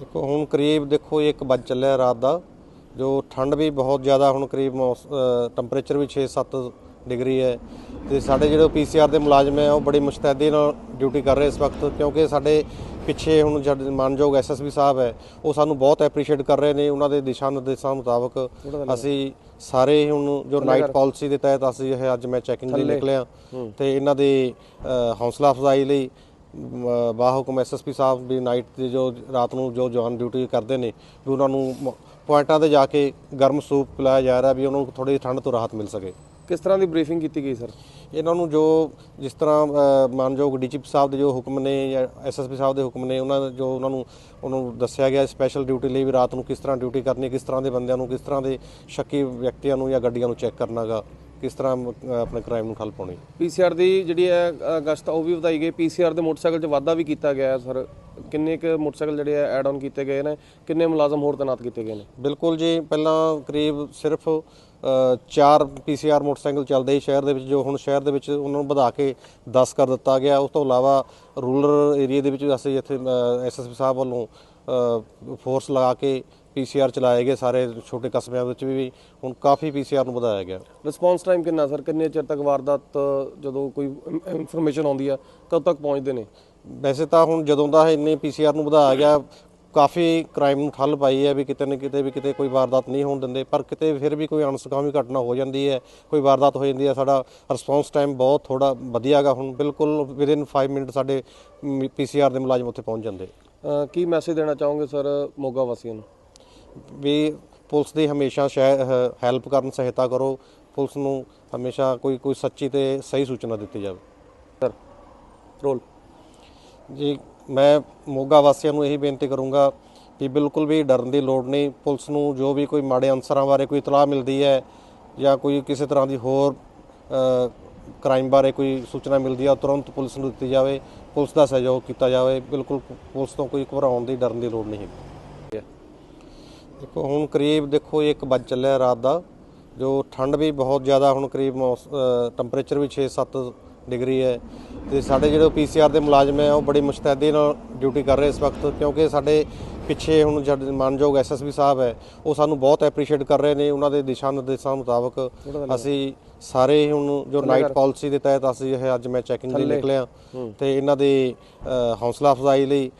ਦੇਖੋ ਹੁਣ ਕਰੀਬ ਦੇਖੋ ਇੱਕ ਵੱਜ ਚੱਲਿਆ ਰਾਤ ਦਾ ਜੋ ਠੰਡ ਵੀ ਬਹੁਤ ਜ਼ਿਆਦਾ ਹੁਣ ਕਰੀਬ ਟੈਂਪਰੇਚਰ ਵੀ 6-7 ਡਿਗਰੀ ਹੈ। ਤੇ ਸਾਡੇ ਜਿਹੜੇ ਪੀਸੀਆਰ ਦੇ ਮੁਲਾਜ਼ਮ ਹੈ ਉਹ ਬੜੀ ਮੁਸ਼ਤੈਦੀ ਨਾਲ ਡਿਊਟੀ ਕਰ ਰਹੇ ਇਸ ਵਕਤ ਕਿਉਂਕਿ ਸਾਡੇ ਪਿੱਛੇ ਹੁਣ ਜਿਹੜੇ ਮਾਨਯੋਗ ਐਸਐਸਬੀ ਸਾਹਿਬ ਹੈ ਉਹ ਸਾਨੂੰ ਬਹੁਤ ਐਪਰੀਸ਼ੀਏਟ ਕਰ ਰਹੇ ਨੇ ਉਹਨਾਂ ਦੇ ਦਿਸ਼ਾ ਨਿਰਦੇਸ਼ਾਂ ਮੁਤਾਬਕ ਅਸੀਂ ਸਾਰੇ ਹੁਣ ਜੋ ਨਾਈਟ ਪਾਲਿਸੀ ਦੇ ਤਹਿਤ ਅਸੀਂ ਇਹ ਅੱਜ ਮੈਂ ਚੈਕਿੰਗ ਲਈ ਨਿਕਲਿਆ। ਤੇ ਇਹਨਾਂ ਦੇ ਹੌਸਲਾ ਅਫਜ਼ਾਈ ਲਈ ਬਾਹੁਕਮ ਐਸਐਸਪੀ ਸਾਹਿਬ ਵੀ ਨਾਈਟ ਤੇ ਜੋ ਰਾਤ ਨੂੰ ਜੋ ਜਵਾਨ ਡਿਊਟੀ ਕਰਦੇ ਨੇ ਵੀ ਉਹਨਾਂ ਨੂੰ ਪੁਆਇੰਟਾਂ ਤੇ ਜਾ ਕੇ ਗਰਮ ਸੂਪ ਪਿਲਾਇਆ ਜਾ ਰਿਹਾ ਵੀ ਉਹਨਾਂ ਨੂੰ ਥੋੜੀ ਠੰਡ ਤੋਂ ਰਾਹਤ ਮਿਲ ਸਕੇ। ਕਿਸ ਤਰ੍ਹਾਂ ਦੀ ਬਰੀਫਿੰਗ ਕੀਤੀ ਗਈ ਸਰ ਇਹਨਾਂ ਨੂੰ ਜੋ ਜਿਸ ਤਰ੍ਹਾਂ ਮਾਨਯੋਗ ਡੀਜੀਪੀ ਸਾਹਿਬ ਦੇ ਜੋ ਹੁਕਮ ਨੇ ਜਾਂ ਐਸਐਸਪੀ ਸਾਹਿਬ ਦੇ ਹੁਕਮ ਨੇ ਉਹਨਾਂ ਦੇ ਜੋ ਉਹਨਾਂ ਨੂੰ ਉਹਨੂੰ ਦੱਸਿਆ ਗਿਆ ਸਪੈਸ਼ਲ ਡਿਊਟੀ ਲਈ ਵੀ ਰਾਤ ਨੂੰ ਕਿਸ ਤਰ੍ਹਾਂ ਡਿਊਟੀ ਕਰਨੀ ਕਿਸ ਤਰ੍ਹਾਂ ਦੇ ਬੰਦਿਆਂ ਨੂੰ ਕਿਸ ਤਰ੍ਹਾਂ ਦੇ ਸ਼ੱਕੀ ਵਿਅਕਤੀਆਂ ਨੂੰ ਜਾਂ ਗੱਡੀਆਂ ਨੂੰ ਚੈੱਕ ਕਰਨਾਗਾ ਕਿਸ ਤਰ੍ਹਾਂ ਆਪਣੇ ਕ੍ਰਾਈਮ ਨੂੰ ਠੱਲ ਪਾਉਣੀ? ਪੀਸੀਆਰ ਦੀ ਜਿਹੜੀ ਹੈ ਅਗਸਤ ਉਹ ਵੀ ਵਧਾਈ ਗਈ। ਪੀਸੀਆਰ ਦੇ ਮੋਟਰਸਾਈਕਲ 'ਚ ਵਾਧਾ ਵੀ ਕੀਤਾ ਗਿਆ ਹੈ ਸਰ। ਕਿੰਨੇ ਕੁ ਮੋਟਰਸਾਈਕਲ ਜਿਹੜੇ ਆ ਐਡ ਆਨ ਕੀਤੇ ਗਏ ਨੇ? ਕਿੰਨੇ ਮੁਲਾਜ਼ਮ ਹੋਰ ਤਾਇਨਾਤ ਕੀਤੇ ਗਏ ਨੇ? ਬਿਲਕੁਲ ਜੀ ਪਹਿਲਾਂ ਕਰੀਬ ਸਿਰਫ ਅ, ਚਾਰ ਪੀਸੀਆਰ ਮੋਟਰਸਾਈਕਲ ਚੱਲਦੇ ਸੀ ਸ਼ਹਿਰ ਦੇ ਵਿੱਚ ਜੋ ਹੁਣ ਸ਼ਹਿਰ ਦੇ ਵਿੱਚ ਉਹਨਾਂ ਨੂੰ ਵਧਾ ਕੇ 10 ਕਰ ਦਿੱਤਾ ਗਿਆ। ਉਸ ਤੋਂ ਇਲਾਵਾ ਰੂਰਲ ਏਰੀਆ ਦੇ ਵਿੱਚ ਅਸੀਂ ਇੱਥੇ ਐਸਐਸਪੀ ਸਾਹਿਬ ਵੱਲੋਂ ਫੋਰਸ ਲਗਾ ਕੇ ਪੀਸੀਆਰ ਚਲਾਏ ਗਏ ਸਾਰੇ ਛੋਟੇ ਕਸਬਿਆਂ ਵਿੱਚ ਵੀ ਹੁਣ ਕਾਫੀ ਪੀਸੀਆਰ ਨੂੰ ਵਧਾਇਆ ਗਿਆ। ਰਿਸਪੌਂਸ ਟਾਈਮ ਕਿੰਨਾ ਸਰ? ਕਿੰਨੇ ਚਿਰ ਤੱਕ ਵਾਰਦਾਤ ਜਦੋਂ ਕੋਈ ਇਨਫੋਰਮੇਸ਼ਨ ਆਉਂਦੀ ਆ ਕਦੋਂ ਤੱਕ ਪਹੁੰਚਦੇ ਨੇ? ਵੈਸੇ ਤਾਂ ਹੁਣ ਜਦੋਂ ਦਾ ਇੰਨੇ ਪੀਸੀਆਰ ਨੂੰ ਵਧਾਇਆ ਗਿਆ ਕਾਫੀ ਕ੍ਰਾਈਮ ਨੂੰ ਠੱਲ ਪਾਈ ਹੈ ਵੀ ਕਿਤੇ ਨਾ ਕਿਤੇ ਵੀ ਕਿਤੇ ਕੋਈ ਵਾਰਦਾਤ ਨਹੀਂ ਹੋਣ ਦਿੰਦੇ ਪਰ ਕਿਤੇ ਫਿਰ ਵੀ ਕੋਈ ਅਣਸੁਖਾਵੀ ਘਟਨਾ ਹੋ ਜਾਂਦੀ ਹੈ ਕੋਈ ਵਾਰਦਾਤ ਹੋ ਜਾਂਦੀ ਹੈ ਸਾਡਾ ਰਿਸਪੌਂਸ ਟਾਈਮ ਬਹੁਤ ਥੋੜਾ ਵਧੀਆਗਾ ਹੁਣ ਬਿਲਕੁਲ ਵਿਦਿਨ 5 ਮਿੰਟ ਸਾਡੇ ਪੀਸੀਆਰ ਦੇ ਮੁਲਾਜ਼ਮ ਉੱਥੇ ਪਹੁੰਚ ਜਾਂਦੇ। ਕੀ ਮੈਸੇਜ ਦੇਣਾ ਚਾਹੋਗੇ ਸਰ ਮੋਗਾ ਵਾਸੀਆਂ ਨੂੰ? ਵੀ ਪੁਲਿਸ ਦੀ ਹਮੇਸ਼ਾ ਹੈਲਪ ਕਰਨ ਸਹਾਇਤਾ ਕਰੋ। ਪੁਲਿਸ ਨੂੰ ਹਮੇਸ਼ਾ ਕੋਈ ਕੋਈ ਸੱਚੀ ਤੇ ਸਹੀ ਸੂਚਨਾ ਦਿੱਤੀ ਜਾਵੇ। ਸਰ ਰੋਲ ਜੀ ਮੈਂ ਮੋਗਾ ਵਾਸੀਆਂ ਨੂੰ ਇਹੀ ਬੇਨਤੀ ਕਰੂੰਗਾ ਕਿ ਬਿਲਕੁਲ ਵੀ ਡਰਨ ਦੀ ਲੋੜ ਨਹੀਂ। ਪੁਲਿਸ ਨੂੰ ਜੋ ਵੀ ਕੋਈ ਮਾੜੇ ਅਨਸਰਾਂ ਬਾਰੇ ਕੋਈ ਇਤਲਾਹ ਮਿਲਦੀ ਹੈ ਜਾਂ ਕੋਈ ਕਿਸੇ ਤਰ੍ਹਾਂ ਦੀ ਹੋਰ ਕ੍ਰਾਈਮ ਬਾਰੇ ਕੋਈ ਸੂਚਨਾ ਮਿਲਦੀ ਆ, ਤੁਰੰਤ ਪੁਲਿਸ ਨੂੰ ਦਿੱਤੀ ਜਾਵੇ, ਪੁਲਿਸ ਦਾ ਸਹਿਯੋਗ ਕੀਤਾ ਜਾਵੇ, ਬਿਲਕੁਲ ਪੁਲਿਸ ਤੋਂ ਕੋਈ ਘਬਰਾਉਣ ਦੀ, ਡਰਨ ਦੀ ਲੋੜ ਨਹੀਂ ਹੈ ਦੇਖੋ, ਹੁਣ ਕਰੀਬ ਦੇਖੋ, ਇੱਕ ਵੱਜ ਚੱਲਿਆ ਰਾਤ ਦਾ, ਜੋ ਠੰਡ ਵੀ ਬਹੁਤ ਜ਼ਿਆਦਾ, ਹੁਣ ਕਰੀਬ ਟੈਂਪਰੇਚਰ ਵੀ 6-7 ਡਿਗਰੀ ਹੈ, ਤੇ ਸਾਡੇ ਜਿਹੜੇ ਪੀਸੀਆਰ ਦੇ ਮੁਲਾਜ਼ਮ ਹੈ, ਉਹ ਬੜੀ ਮੁਸ਼ਤੈਦੀ ਨਾਲ ਡਿਊਟੀ ਕਰ ਰਹੇ ਇਸ ਵਕਤ, ਕਿਉਂਕਿ ਸਾਡੇ ਪਿੱਛੇ ਹੁਣ ਜਿਹੜੇ ਮਾਨਯੋਗ ਐਸਐਸਬੀ ਸਾਹਿਬ ਹੈ ਉਹ ਸਾਨੂੰ ਬਹੁਤ ਐਪਰੀਸ਼ੀਏਟ ਕਰ ਰਹੇ ਨੇ ਉਹਨਾਂ ਦੇ ਦਿਸ਼ਾ ਨਿਰਦੇਸ਼ਾਂ ਮੁਤਾਬਕ ਅਸੀਂ ਸਾਰੇ ਹੁਣ ਜੋ ਨਾਈਟ ਪਾਲਿਸੀ ਦੇ ਤਹਿਤ ਅਸੀਂ ਇਹ ਅੱਜ ਮੈਂ ਚੈਕਿੰਗ ਲਈ ਨਿਕਲਿਆ ਤੇ ਇਹਨਾਂ ਦੇ ਹੌਸਲਾ ਅਫਜ਼ਾਈ ਲਈ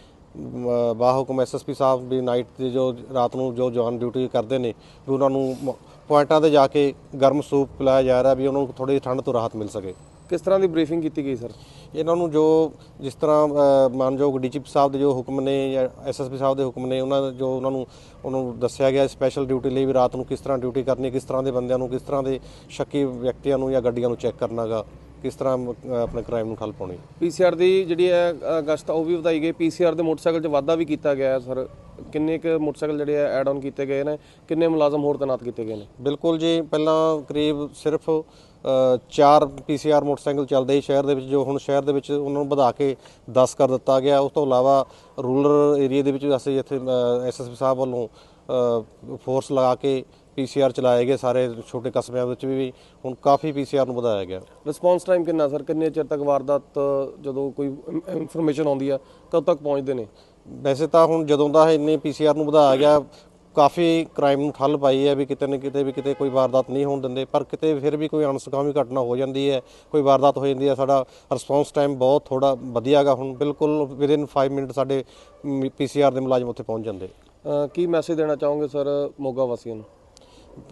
ਬਾਹੁਕਮ ਐਸਐਸਪੀ ਸਾਹਿਬ ਵੀ ਨਾਈਟ ਤੇ ਜੋ ਰਾਤ ਨੂੰ ਜੋ ਜਵਾਨ ਡਿਊਟੀ ਕਰਦੇ ਨੇ ਵੀ ਉਹਨਾਂ ਨੂੰ ਪੁਆਇੰਟਾਂ ਤੇ ਜਾ ਕੇ ਗਰਮ ਸੂਪ ਪਿਲਾਇਆ ਜਾ ਰਿਹਾ ਵੀ ਉਹਨਾਂ ਨੂੰ ਥੋੜੀ ਠੰਡ ਤੋਂ ਰਾਹਤ ਮਿਲ ਸਕੇ। ਕਿਸ ਤਰ੍ਹਾਂ ਦੀ ਬਰੀਫਿੰਗ ਕੀਤੀ ਗਈ ਸਰ? ਇਹਨਾਂ ਨੂੰ ਜੋ ਜਿਸ ਤਰ੍ਹਾਂ ਮਾਨਯੋਗ ਡੀਜੀਪੀ ਸਾਹਿਬ ਦੇ ਜੋ ਹੁਕਮ ਨੇ ਜਾਂ ਐਸਐਸਪੀ ਸਾਹਿਬ ਦੇ ਹੁਕਮ ਨੇ ਉਹਨਾਂ ਜੋ ਉਹਨਾਂ ਨੂੰ ਉਹਨੂੰ ਦੱਸਿਆ ਗਿਆ ਸਪੈਸ਼ਲ ਡਿਊਟੀ ਲਈ ਵੀ ਰਾਤ ਨੂੰ ਕਿਸ ਤਰ੍ਹਾਂ ਡਿਊਟੀ ਕਰਨੀ ਹੈ ਕਿਸ ਤਰ੍ਹਾਂ ਦੇ ਬੰਦਿਆਂ ਨੂੰ ਕਿਸ ਤਰ੍ਹਾਂ ਦੇ ਸ਼ੱਕੀ ਵਿਅਕਤੀਆਂ ਨੂੰ ਜਾਂ ਗੱਡੀਆਂ ਨੂੰ ਚੈੱਕ ਕਰਨਾਗਾ ਕਿਸ ਤਰ੍ਹਾਂ ਆਪਣੇ ਕ੍ਰਾਈਮ ਨੂੰ ਠੱਲ ਪਾਉਣੀ ਪੀਸੀਆਰ ਦੀ ਜਿਹੜੀ ਹੈ ਅਗਸਤ ਉਹ ਵੀ ਵਧਾਈ ਗਈ। ਪੀਸੀਆਰ ਦੇ ਮੋਟਰਸਾਈਕਲ 'ਚ ਵਾਧਾ ਵੀ ਕੀਤਾ ਗਿਆ ਹੈ ਸਰ। ਕਿੰਨੇ ਕੁ ਮੋਟਰਸਾਈਕਲ ਜਿਹੜੇ ਆ ਐਡ ਆਨ ਕੀਤੇ ਗਏ ਨੇ? ਕਿੰਨੇ ਮੁਲਾਜ਼ਮ ਹੋਰ ਤਾਇਨਾਤ ਕੀਤੇ ਗਏ ਨੇ? ਬਿਲਕੁਲ ਜੀ ਪਹਿਲਾਂ ਕਰੀਬ ਸਿਰਫ ਚਾਰ ਪੀਸੀਆਰ ਮੋਟਰਸਾਈਕਲ ਚੱਲਦੇ ਸੀ ਸ਼ਹਿਰ ਦੇ ਵਿੱਚ ਜੋ ਹੁਣ ਸ਼ਹਿਰ ਦੇ ਵਿੱਚ ਉਹਨਾਂ ਨੂੰ ਵਧਾ ਕੇ 10 ਕਰ ਦਿੱਤਾ ਗਿਆ। ਉਸ ਤੋਂ ਇਲਾਵਾ ਰੂਰਲ ਏਰੀਆ ਦੇ ਵਿੱਚ ਅਸੀਂ ਇੱਥੇ ਐਸਐਸਪੀ ਸਾਹਿਬ ਵੱਲੋਂ ਫੋਰਸ ਲਗਾ ਕੇ ਪੀਸੀਆਰ ਚਲਾਏ ਗਏ ਸਾਰੇ ਛੋਟੇ ਕਸਬਿਆਂ ਵਿੱਚ ਵੀ ਹੁਣ ਕਾਫੀ ਪੀਸੀਆਰ ਨੂੰ ਵਧਾਇਆ ਗਿਆ। ਰਿਸਪੌਂਸ ਟਾਈਮ ਕਿੰਨਾ ਸਰ? ਕਿੰਨੇ ਚਿਰ ਤੱਕ ਵਾਰਦਾਤ ਜਦੋਂ ਕੋਈ ਇਨਫੋਰਮੇਸ਼ਨ ਆਉਂਦੀ ਆ ਕਦੋਂ ਤੱਕ ਪਹੁੰਚਦੇ ਨੇ? ਵੈਸੇ ਤਾਂ ਹੁਣ ਜਦੋਂ ਦਾ ਇੰਨੇ ਪੀਸੀਆਰ ਨੂੰ ਵਧਾਇਆ ਗਿਆ ਕਾਫੀ ਕ੍ਰਾਈਮ ਨੂੰ ਠੱਲ ਪਾਈ ਹੈ ਵੀ ਕਿਤੇ ਨਾ ਕਿਤੇ ਵੀ ਕਿਤੇ ਕੋਈ ਵਾਰਦਾਤ ਨਹੀਂ ਹੋਣ ਦਿੰਦੇ ਪਰ ਕਿਤੇ ਫਿਰ ਵੀ ਕੋਈ ਅਣਸੁਖਾਵੀ ਘਟਨਾ ਹੋ ਜਾਂਦੀ ਹੈ ਕੋਈ ਵਾਰਦਾਤ ਹੋ ਜਾਂਦੀ ਹੈ ਸਾਡਾ ਰਿਸਪੌਂਸ ਟਾਈਮ ਬਹੁਤ ਥੋੜਾ ਵਧੀਆਗਾ ਹੁਣ ਬਿਲਕੁਲ ਵਿਦਿਨ 5 ਮਿੰਟ ਸਾਡੇ ਪੀਸੀਆਰ ਦੇ ਮੁਲਾਜ਼ਮ ਉੱਥੇ ਪਹੁੰਚ ਜਾਂਦੇ। ਕੀ ਮੈਸੇਜ ਦੇਣਾ ਚਾਹੋਗੇ ਸਰ ਮੋਗਾ ਵਾਸੀਆਂ ਨੂੰ?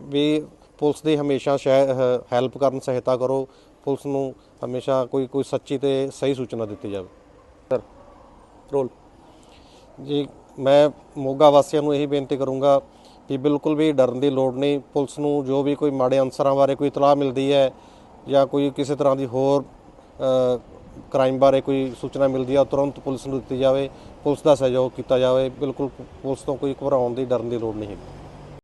ਵੀ ਪੁਲਿਸ ਦੀ ਹਮੇਸ਼ਾ ਹੈਲਪ ਕਰਨ ਸਹਾਇਤਾ ਕਰੋ ਪੁਲਿਸ ਨੂੰ ਹਮੇਸ਼ਾ ਕੋਈ ਕੋਈ ਸੱਚੀ ਤੇ ਸਹੀ ਸੂਚਨਾ ਦਿੱਤੀ ਜਾਵੇ। ਸਰ ਰੋਲ। ਜੀ ਮੈਂ ਮੋਗਾ ਵਾਸੀਆਂ ਨੂੰ ਇਹੀ ਬੇਨਤੀ ਕਰੂੰਗਾ ਕਿ ਬਿਲਕੁਲ ਵੀ ਡਰਨ ਦੀ ਲੋੜ ਨਹੀਂ। ਪੁਲਿਸ ਨੂੰ ਜੋ ਵੀ ਕੋਈ ਮਾੜੇ ਅਨਸਰਾਂ ਬਾਰੇ ਕੋਈ ਇਤਲਾਹ ਮਿਲਦੀ ਹੈ ਜਾਂ ਕੋਈ ਕਿਸੇ ਤਰ੍ਹਾਂ ਦੀ ਹੋਰ ਕ੍ਰਾਈਮ ਬਾਰੇ ਕੋਈ ਸੂਚਨਾ ਮਿਲਦੀ ਹੈ, ਉਹ ਤੁਰੰਤ ਪੁਲਿਸ ਨੂੰ ਦਿੱਤੀ ਜਾਵੇ। ਪੁਲਿਸ ਦਾ ਸਹਿਯੋਗ ਕੀਤਾ ਜਾਵੇ। ਬਿਲਕੁਲ ਪੁਲਿਸ ਤੋਂ ਕੋਈ ਘਬਰਾਉਣ ਦੀ, ਡਰਨ ਦੀ ਲੋੜ ਨਹੀਂ ਹੈ